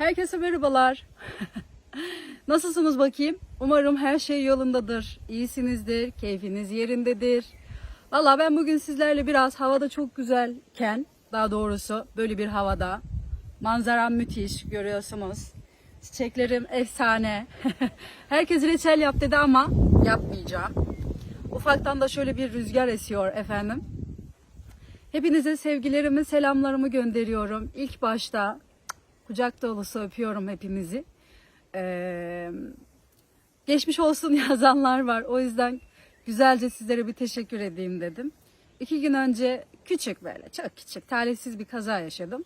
Herkese merhabalar. Nasılsınız bakayım? Umarım her şey yolundadır. İyisinizdir, keyfiniz yerindedir. Valla ben bugün sizlerle biraz havada çok güzelken, daha doğrusu böyle bir havada. Manzaram müthiş, görüyorsunuz. Çiçeklerim efsane. Herkes reçel yap dedi ama yapmayacağım. Ufaktan da şöyle bir rüzgar esiyor efendim. Hepinize sevgilerimi, selamlarımı gönderiyorum. İlk başta kucak dolusu öpüyorum hepinizi. Ee, geçmiş olsun yazanlar var. O yüzden güzelce sizlere bir teşekkür edeyim dedim. İki gün önce küçük böyle çok küçük talihsiz bir kaza yaşadım.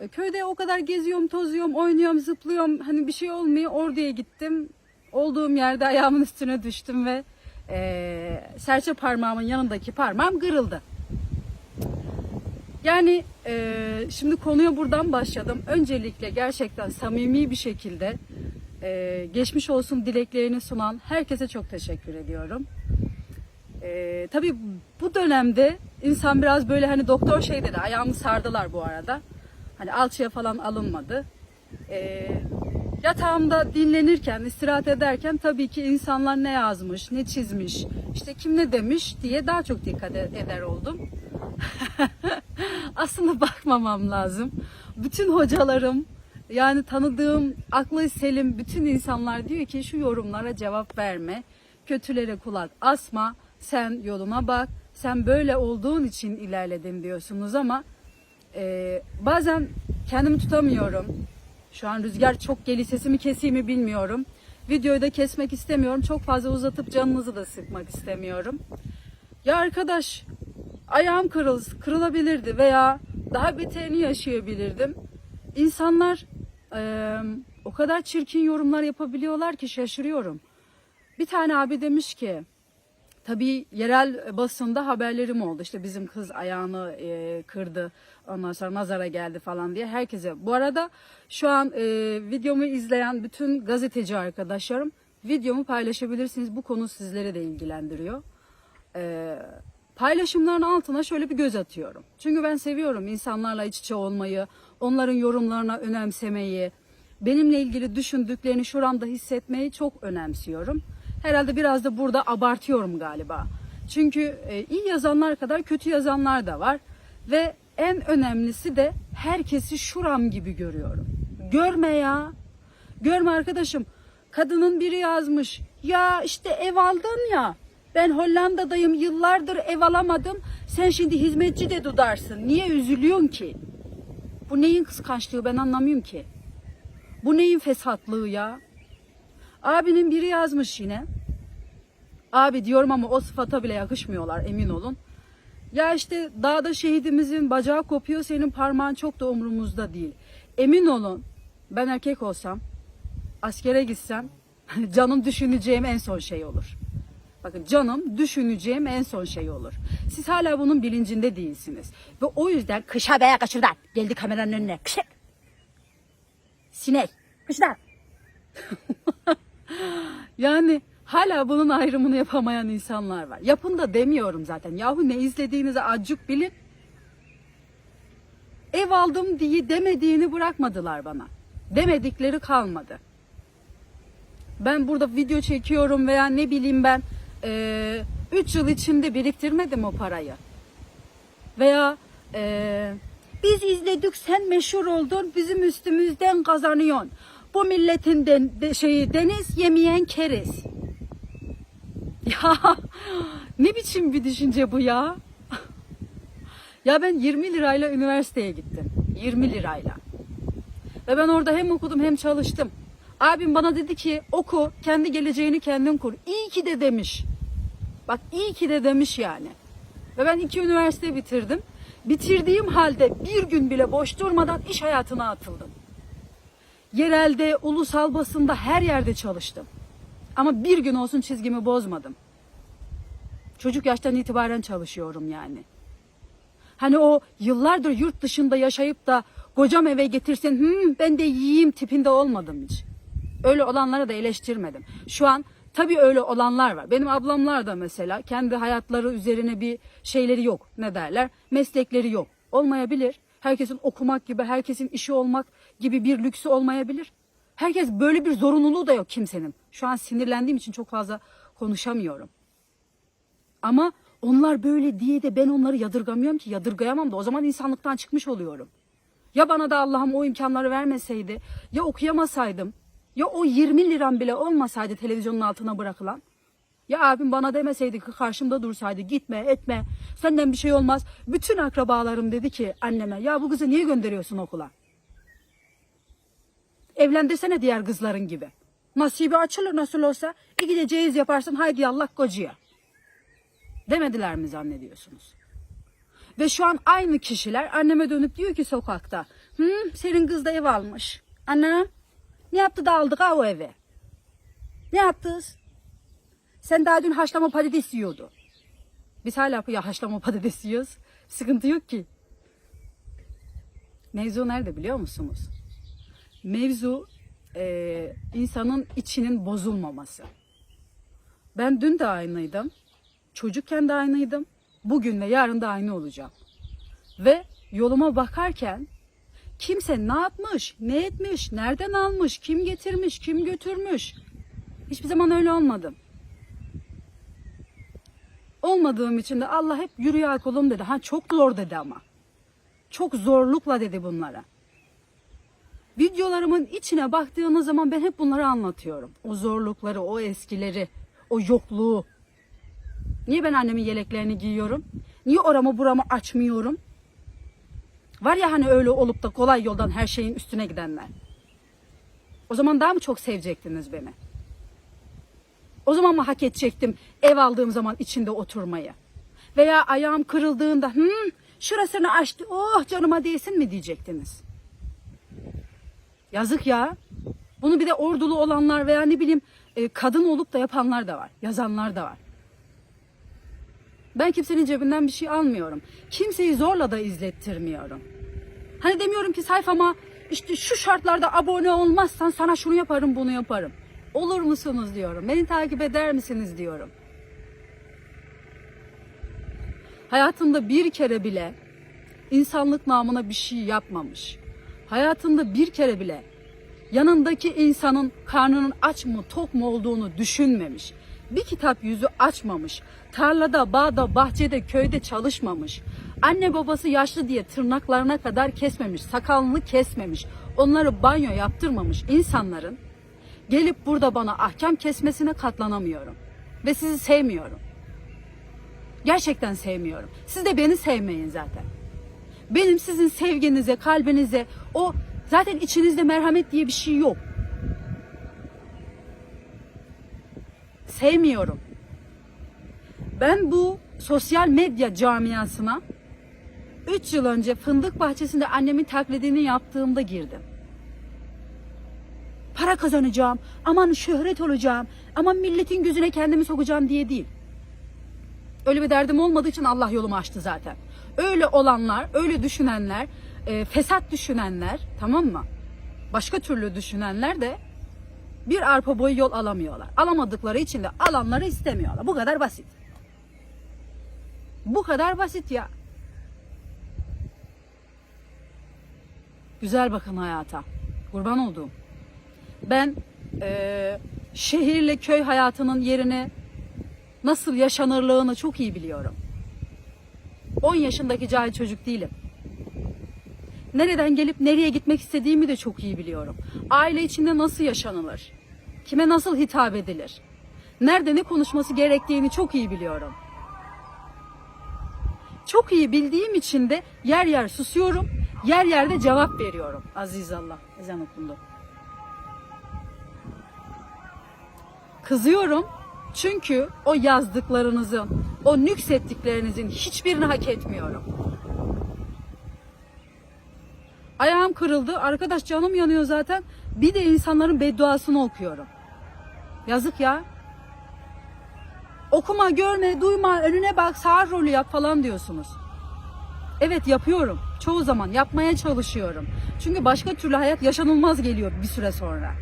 Ee, Köyde o kadar geziyorum, tozuyorum, oynuyorum, zıplıyorum. Hani bir şey olmuyor. Orduya gittim. Olduğum yerde ayağımın üstüne düştüm ve eee serçe parmağımın yanındaki parmağım kırıldı. Yani eee, şimdi konuya buradan başladım. Öncelikle gerçekten samimi bir şekilde eee, geçmiş olsun dileklerini sunan herkese çok teşekkür ediyorum. Eee tabii bu dönemde insan biraz böyle hani doktor şey dedi ayağımı sardılar bu arada. Hani alçıya falan alınmadı. Eee yatağımda dinlenirken, istirahat ederken tabii ki insanlar ne yazmış, ne çizmiş, işte kim ne demiş diye daha çok dikkat e- eder oldum. Aslında bakmamam lazım. Bütün hocalarım, yani tanıdığım aklı selim bütün insanlar diyor ki şu yorumlara cevap verme. Kötülere kulak asma. Sen yoluna bak. Sen böyle olduğun için ilerledin diyorsunuz ama e, bazen kendimi tutamıyorum. Şu an rüzgar çok geliyor sesimi keseyim mi bilmiyorum. Videoyu da kesmek istemiyorum. Çok fazla uzatıp canınızı da sıkmak istemiyorum. Ya arkadaş ayağım kırıl, kırılabilirdi veya daha beterini yaşayabilirdim. İnsanlar eee, o kadar çirkin yorumlar yapabiliyorlar ki şaşırıyorum. Bir tane abi demiş ki Tabii yerel basında haberlerim oldu. İşte bizim kız ayağını e, kırdı. Ondan sonra nazara geldi falan diye herkese. Bu arada şu an e, videomu izleyen bütün gazeteci arkadaşlarım videomu paylaşabilirsiniz. Bu konu sizlere de ilgilendiriyor. E, paylaşımların altına şöyle bir göz atıyorum. Çünkü ben seviyorum insanlarla iç içe olmayı, onların yorumlarına önemsemeyi, benimle ilgili düşündüklerini şuramda hissetmeyi çok önemsiyorum. Herhalde biraz da burada abartıyorum galiba. Çünkü e, iyi yazanlar kadar kötü yazanlar da var ve en önemlisi de herkesi şuram gibi görüyorum. Görme ya. Görme arkadaşım. Kadının biri yazmış. Ya işte ev aldın ya. Ben Hollanda'dayım yıllardır ev alamadım. Sen şimdi hizmetçi de dudarsın. Niye üzülüyorsun ki? Bu neyin kıskançlığı ben anlamıyorum ki. Bu neyin fesatlığı ya? Abinin biri yazmış yine. Abi diyorum ama o sıfata bile yakışmıyorlar emin olun. Ya işte dağda şehidimizin bacağı kopuyor senin parmağın çok da umurumuzda değil. Emin olun ben erkek olsam askere gitsem canım düşüneceğim en son şey olur. Bakın canım düşüneceğim en son şey olur. Siz hala bunun bilincinde değilsiniz. Ve o yüzden kışa veya kaçırdan geldi kameranın önüne. Kışık. Sinek. Kışla. Yani hala bunun ayrımını yapamayan insanlar var. Yapın da demiyorum zaten. Yahu ne izlediğinizi acık bilin. Ev aldım diye demediğini bırakmadılar bana. Demedikleri kalmadı. Ben burada video çekiyorum veya ne bileyim ben 3 yıl içinde biriktirmedim o parayı. Veya eee, biz izledik sen meşhur oldun bizim üstümüzden kazanıyorsun. Bu milletin den, de, şeyi deniz yemeyen keriz. Ya ne biçim bir düşünce bu ya? Ya ben 20 lirayla üniversiteye gittim. 20 lirayla. Ve ben orada hem okudum hem çalıştım. Abim bana dedi ki oku kendi geleceğini kendin kur. İyi ki de demiş. Bak iyi ki de demiş yani. Ve ben iki üniversite bitirdim. Bitirdiğim halde bir gün bile boş durmadan iş hayatına atıldım. Yerelde, ulusal basında her yerde çalıştım. Ama bir gün olsun çizgimi bozmadım. Çocuk yaştan itibaren çalışıyorum yani. Hani o yıllardır yurt dışında yaşayıp da kocam eve getirsin "Hmm, ben de yiyeyim tipinde olmadım hiç. Öyle olanlara da eleştirmedim. Şu an tabii öyle olanlar var. Benim ablamlar da mesela kendi hayatları üzerine bir şeyleri yok. Ne derler? Meslekleri yok. Olmayabilir. Herkesin okumak gibi, herkesin işi olmak gibi bir lüksü olmayabilir. Herkes böyle bir zorunluluğu da yok kimsenin. Şu an sinirlendiğim için çok fazla konuşamıyorum. Ama onlar böyle diye de ben onları yadırgamıyorum ki yadırgayamam da o zaman insanlıktan çıkmış oluyorum. Ya bana da Allah'ım o imkanları vermeseydi, ya okuyamasaydım, ya o 20 liram bile olmasaydı televizyonun altına bırakılan. Ya abim bana demeseydi ki karşımda dursaydı gitme etme senden bir şey olmaz. Bütün akrabalarım dedi ki anneme ya bu kızı niye gönderiyorsun okula? Evlendirsene diğer kızların gibi. Nasibi açılır nasıl olsa iki de ceyiz yaparsın haydi Allah kocaya. Demediler mi zannediyorsunuz? Ve şu an aynı kişiler anneme dönüp diyor ki sokakta. Hı, senin kız da ev almış. Annem ne yaptı da aldık ha o eve? Ne yaptınız? Sen daha dün haşlama patates yiyordu. Biz hala ya haşlama patates yiyoruz. Sıkıntı yok ki. Mevzu nerede biliyor musunuz? Mevzu e, insanın içinin bozulmaması. Ben dün de aynıydım. Çocukken de aynıydım. Bugün ve yarın da aynı olacağım. Ve yoluma bakarken kimse ne yapmış, ne etmiş, nereden almış, kim getirmiş, kim götürmüş. Hiçbir zaman öyle olmadım. Olmadığım için de Allah hep yürü ya kulum dedi. Ha çok zor dedi ama. Çok zorlukla dedi bunlara. Videolarımın içine baktığınız zaman ben hep bunları anlatıyorum. O zorlukları, o eskileri, o yokluğu. Niye ben annemin yeleklerini giyiyorum? Niye oramı buramı açmıyorum? Var ya hani öyle olup da kolay yoldan her şeyin üstüne gidenler. O zaman daha mı çok sevecektiniz beni? O zaman mı hak edecektim ev aldığım zaman içinde oturmayı? Veya ayağım kırıldığında hmm, şurasını açtı oh canıma değsin mi diyecektiniz? Yazık ya. Bunu bir de ordulu olanlar veya ne bileyim e, kadın olup da yapanlar da var. Yazanlar da var. Ben kimsenin cebinden bir şey almıyorum. Kimseyi zorla da izlettirmiyorum. Hani demiyorum ki sayfama işte şu şartlarda abone olmazsan sana şunu yaparım bunu yaparım. Olur musunuz diyorum. Beni takip eder misiniz diyorum. Hayatında bir kere bile insanlık namına bir şey yapmamış. Hayatında bir kere bile yanındaki insanın karnının aç mı tok mu olduğunu düşünmemiş. Bir kitap yüzü açmamış. Tarlada, bağda, bahçede, köyde çalışmamış. Anne babası yaşlı diye tırnaklarına kadar kesmemiş. Sakalını kesmemiş. Onları banyo yaptırmamış insanların gelip burada bana ahkam kesmesine katlanamıyorum. Ve sizi sevmiyorum. Gerçekten sevmiyorum. Siz de beni sevmeyin zaten. Benim sizin sevginize, kalbinize, o zaten içinizde merhamet diye bir şey yok. Sevmiyorum. Ben bu sosyal medya camiasına 3 yıl önce fındık bahçesinde annemin taklidini yaptığımda girdim. Para kazanacağım, aman şöhret olacağım, aman milletin gözüne kendimi sokacağım diye değil. Öyle bir derdim olmadığı için Allah yolumu açtı zaten. Öyle olanlar, öyle düşünenler, e, fesat düşünenler, tamam mı? Başka türlü düşünenler de bir arpa boyu yol alamıyorlar. Alamadıkları için de alanları istemiyorlar. Bu kadar basit. Bu kadar basit ya. Güzel bakın hayata. Kurban olduğum. Ben e, şehirle köy hayatının yerini nasıl yaşanırlığını çok iyi biliyorum. 10 yaşındaki cahil çocuk değilim. Nereden gelip nereye gitmek istediğimi de çok iyi biliyorum. Aile içinde nasıl yaşanılır? Kime nasıl hitap edilir? Nerede ne konuşması gerektiğini çok iyi biliyorum. Çok iyi bildiğim için de yer yer susuyorum, yer yerde cevap veriyorum. Aziz Allah, ezan okundu. Kızıyorum çünkü o yazdıklarınızın, o nüksettiklerinizin hiçbirini hak etmiyorum. Ayağım kırıldı. Arkadaş canım yanıyor zaten. Bir de insanların bedduasını okuyorum. Yazık ya. Okuma, görme, duyma, önüne bak, sağ rolü yap falan diyorsunuz. Evet yapıyorum. Çoğu zaman yapmaya çalışıyorum. Çünkü başka türlü hayat yaşanılmaz geliyor bir süre sonra.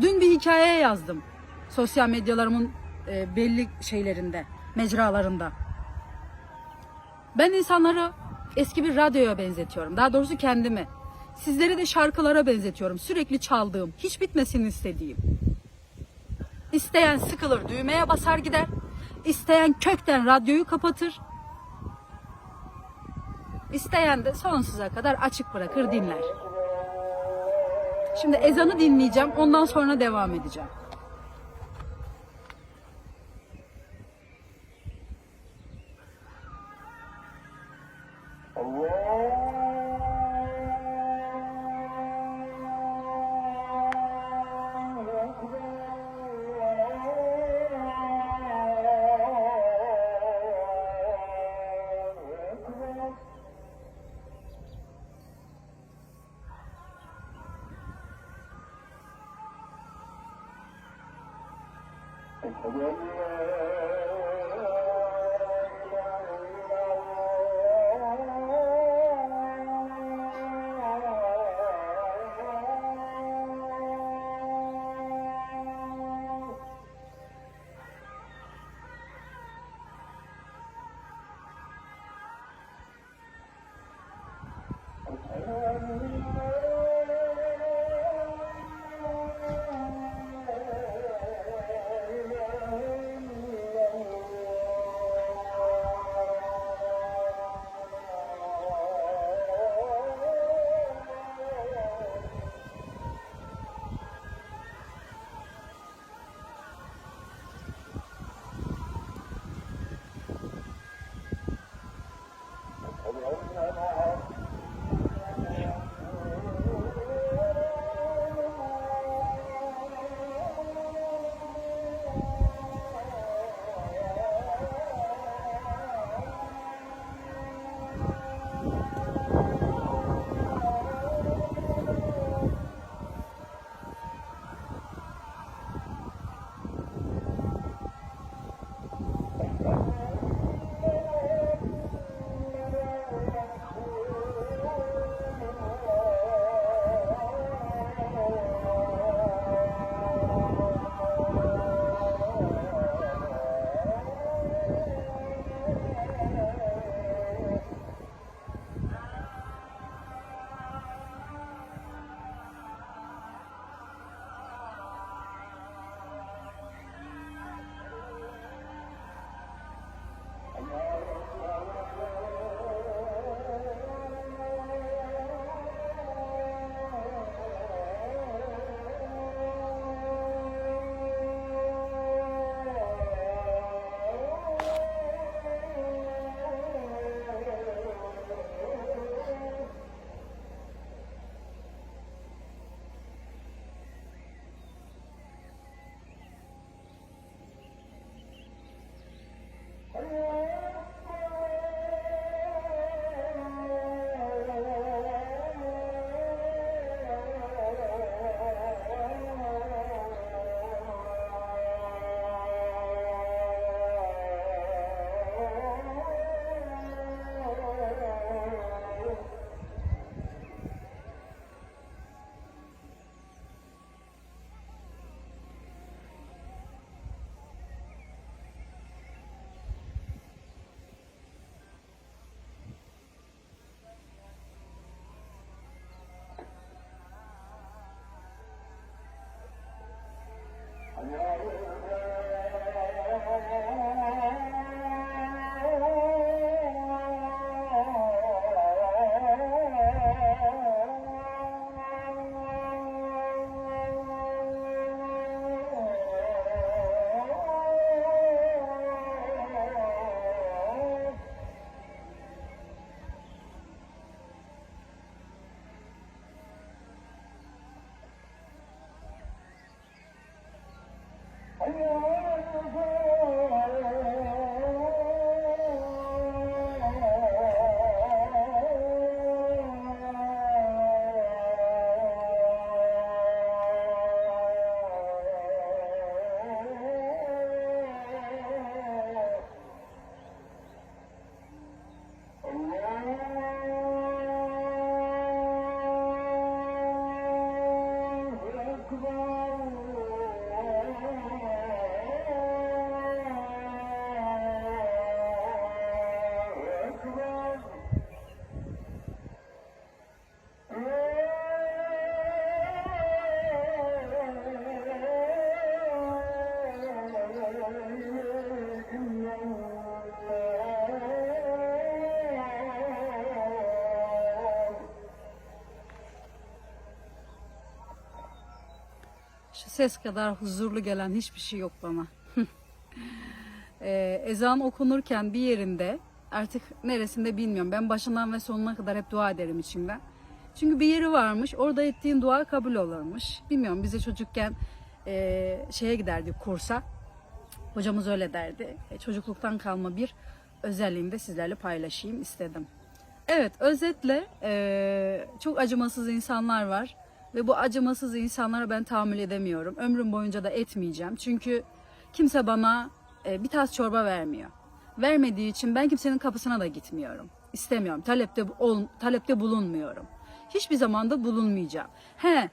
Dün bir hikaye yazdım. Sosyal medyalarımın e, belli şeylerinde, mecralarında. Ben insanları eski bir radyoya benzetiyorum. Daha doğrusu kendimi. Sizleri de şarkılara benzetiyorum. Sürekli çaldığım, hiç bitmesini istediğim. İsteyen sıkılır düğmeye basar gider. İsteyen kökten radyoyu kapatır. İsteyen de sonsuza kadar açık bırakır dinler. Şimdi ezanı dinleyeceğim. Ondan sonra devam edeceğim. Yeah. Ses kadar huzurlu gelen hiçbir şey yok bana. Ee, ezan okunurken bir yerinde artık neresinde bilmiyorum. Ben başından ve sonuna kadar hep dua ederim içimden. Çünkü bir yeri varmış. Orada ettiğin dua kabul olurmuş. Bilmiyorum bize çocukken e, şeye giderdik kursa. Hocamız öyle derdi. E, çocukluktan kalma bir özelliğimi de sizlerle paylaşayım istedim. Evet özetle e, çok acımasız insanlar var. Ve bu acımasız insanlara ben tahammül edemiyorum. Ömrüm boyunca da etmeyeceğim. Çünkü kimse bana e, bir tas çorba vermiyor. Vermediği için ben kimsenin kapısına da gitmiyorum. İstemiyorum. Talepte ol, talepte bulunmuyorum. Hiçbir zaman da bulunmayacağım. He,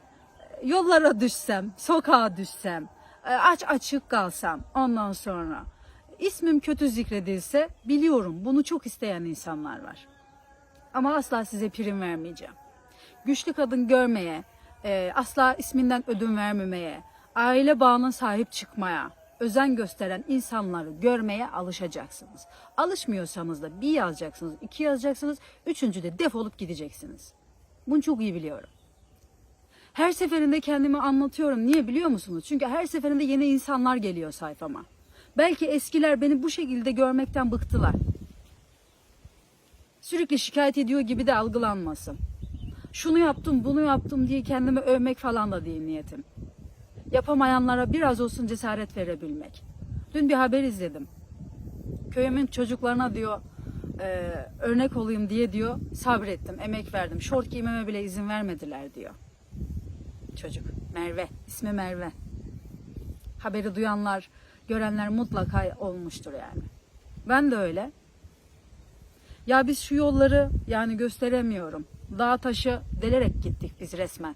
yollara düşsem, sokağa düşsem, e, aç açık kalsam ondan sonra ismim kötü zikredilse biliyorum bunu çok isteyen insanlar var. Ama asla size prim vermeyeceğim. Güçlü kadın görmeye, e, asla isminden ödün vermemeye, aile bağına sahip çıkmaya, özen gösteren insanları görmeye alışacaksınız. Alışmıyorsanız da bir yazacaksınız, iki yazacaksınız, üçüncü de defolup gideceksiniz. Bunu çok iyi biliyorum. Her seferinde kendimi anlatıyorum. Niye biliyor musunuz? Çünkü her seferinde yeni insanlar geliyor sayfama. Belki eskiler beni bu şekilde görmekten bıktılar. Sürekli şikayet ediyor gibi de algılanmasın. Şunu yaptım, bunu yaptım diye kendimi övmek falan da değil niyetim. Yapamayanlara biraz olsun cesaret verebilmek. Dün bir haber izledim. Köyümün çocuklarına diyor e, örnek olayım diye diyor sabrettim, emek verdim. Şort giymeme bile izin vermediler diyor. Çocuk Merve, ismi Merve. Haberi duyanlar, görenler mutlaka olmuştur yani. Ben de öyle. Ya biz şu yolları yani gösteremiyorum. Dağ taşı delerek gittik biz resmen.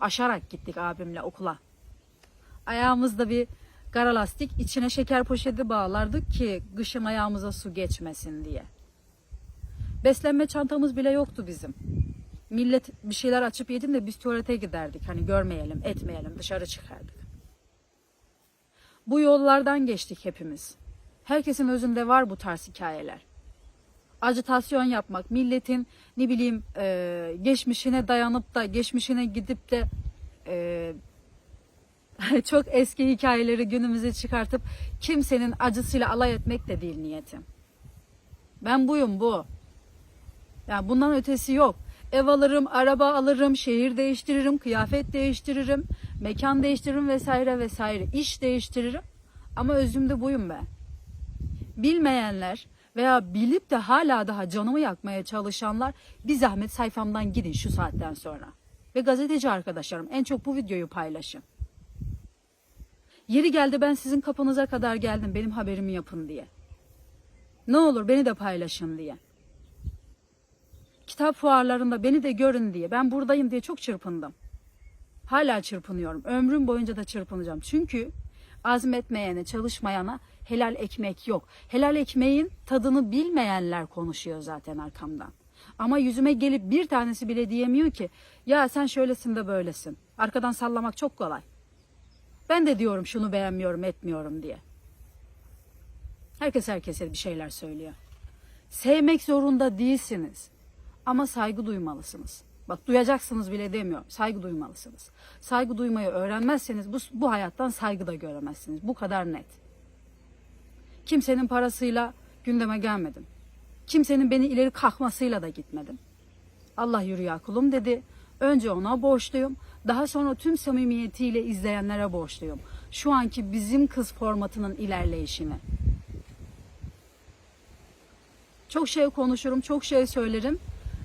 Aşarak gittik abimle okula. Ayağımızda bir kara lastik, içine şeker poşeti bağlardık ki kışın ayağımıza su geçmesin diye. Beslenme çantamız bile yoktu bizim. Millet bir şeyler açıp yedin de biz tuvalete giderdik. Hani görmeyelim, etmeyelim, dışarı çıkardık. Bu yollardan geçtik hepimiz. Herkesin özünde var bu tarz hikayeler. Acitasyon yapmak, milletin ne bileyim e, geçmişine dayanıp da geçmişine gidip de e, çok eski hikayeleri günümüze çıkartıp kimsenin acısıyla alay etmek de değil niyetim. Ben buyum bu. Yani bundan ötesi yok. Ev alırım, araba alırım, şehir değiştiririm, kıyafet değiştiririm, mekan değiştiririm vesaire vesaire. İş değiştiririm. Ama özümde buyum ben. Bilmeyenler veya bilip de hala daha canımı yakmaya çalışanlar bir zahmet sayfamdan gidin şu saatten sonra. Ve gazeteci arkadaşlarım en çok bu videoyu paylaşın. Yeri geldi ben sizin kapınıza kadar geldim benim haberimi yapın diye. Ne olur beni de paylaşın diye. Kitap fuarlarında beni de görün diye. Ben buradayım diye çok çırpındım. Hala çırpınıyorum. Ömrüm boyunca da çırpınacağım. Çünkü azmetmeyene, çalışmayana helal ekmek yok. Helal ekmeğin tadını bilmeyenler konuşuyor zaten arkamdan. Ama yüzüme gelip bir tanesi bile diyemiyor ki ya sen şöylesin de böylesin. Arkadan sallamak çok kolay. Ben de diyorum şunu beğenmiyorum etmiyorum diye. Herkes herkese bir şeyler söylüyor. Sevmek zorunda değilsiniz. Ama saygı duymalısınız. Bak duyacaksınız bile demiyorum. Saygı duymalısınız. Saygı duymayı öğrenmezseniz bu, bu hayattan saygı da göremezsiniz. Bu kadar net. Kimsenin parasıyla gündeme gelmedim. Kimsenin beni ileri kalkmasıyla da gitmedim. Allah yürü ya kulum dedi. Önce ona borçluyum. Daha sonra tüm samimiyetiyle izleyenlere borçluyum. Şu anki bizim kız formatının ilerleyişini. Çok şey konuşurum, çok şey söylerim.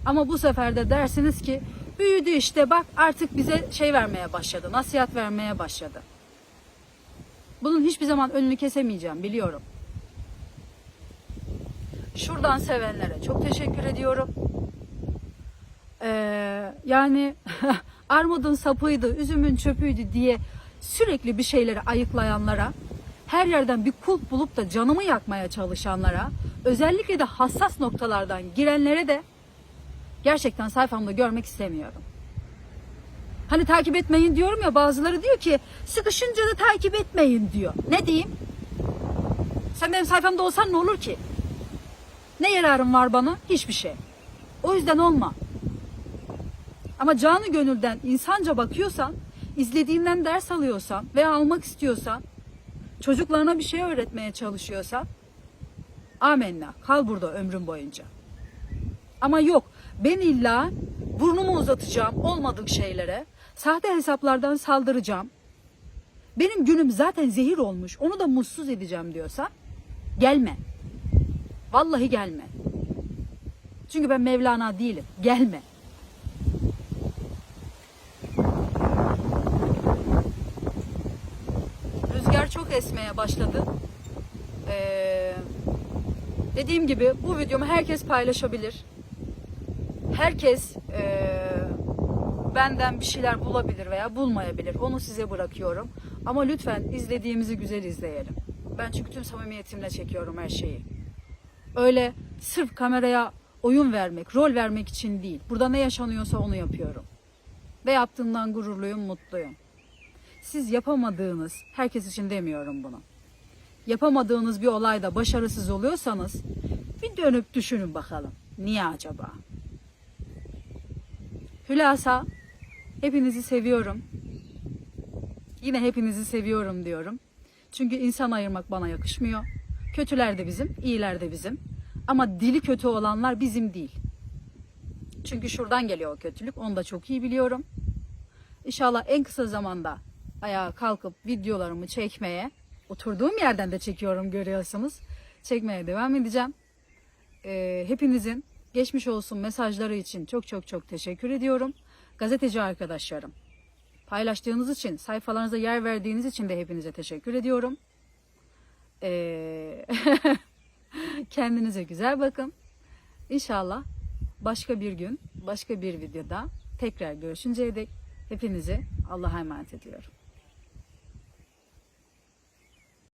Ama bu sefer de dersiniz ki büyüdü işte bak artık bize şey vermeye başladı, nasihat vermeye başladı. Bunun hiçbir zaman önünü kesemeyeceğim biliyorum. Şuradan sevenlere çok teşekkür ediyorum. Ee, yani armudun sapıydı, üzümün çöpüydü diye sürekli bir şeyleri ayıklayanlara, her yerden bir kulp bulup da canımı yakmaya çalışanlara, özellikle de hassas noktalardan girenlere de gerçekten sayfamda görmek istemiyorum. Hani takip etmeyin diyorum ya bazıları diyor ki sıkışınca da takip etmeyin diyor. Ne diyeyim? Sen benim sayfamda olsan ne olur ki? Ne yararım var bana? Hiçbir şey. O yüzden olma. Ama canı gönülden insanca bakıyorsan, izlediğinden ders alıyorsan ve almak istiyorsan, çocuklarına bir şey öğretmeye çalışıyorsan, amenna kal burada ömrün boyunca. Ama yok ben illa burnumu uzatacağım olmadık şeylere, sahte hesaplardan saldıracağım. Benim günüm zaten zehir olmuş, onu da mutsuz edeceğim diyorsan gelme. Vallahi gelme. Çünkü ben Mevlana değilim. Gelme. Rüzgar çok esmeye başladı. Ee, dediğim gibi bu videomu herkes paylaşabilir. Herkes ee, benden bir şeyler bulabilir veya bulmayabilir. Onu size bırakıyorum. Ama lütfen izlediğimizi güzel izleyelim. Ben çünkü tüm samimiyetimle çekiyorum her şeyi. Öyle sırf kameraya oyun vermek, rol vermek için değil. Burada ne yaşanıyorsa onu yapıyorum. Ve yaptığımdan gururluyum, mutluyum. Siz yapamadığınız, herkes için demiyorum bunu. Yapamadığınız bir olayda başarısız oluyorsanız bir dönüp düşünün bakalım. Niye acaba? Hülasa hepinizi seviyorum. Yine hepinizi seviyorum diyorum. Çünkü insan ayırmak bana yakışmıyor. Kötüler de bizim, iyiler de bizim. Ama dili kötü olanlar bizim değil. Çünkü şuradan geliyor o kötülük. Onu da çok iyi biliyorum. İnşallah en kısa zamanda ayağa kalkıp videolarımı çekmeye, oturduğum yerden de çekiyorum görüyorsunuz. Çekmeye devam edeceğim. Ee, hepinizin geçmiş olsun mesajları için çok çok çok teşekkür ediyorum. Gazeteci arkadaşlarım, paylaştığınız için, sayfalarınıza yer verdiğiniz için de hepinize teşekkür ediyorum. Ee, kendinize güzel bakın. İnşallah başka bir gün, başka bir videoda tekrar görüşünceye dek hepinizi Allah'a emanet ediyorum.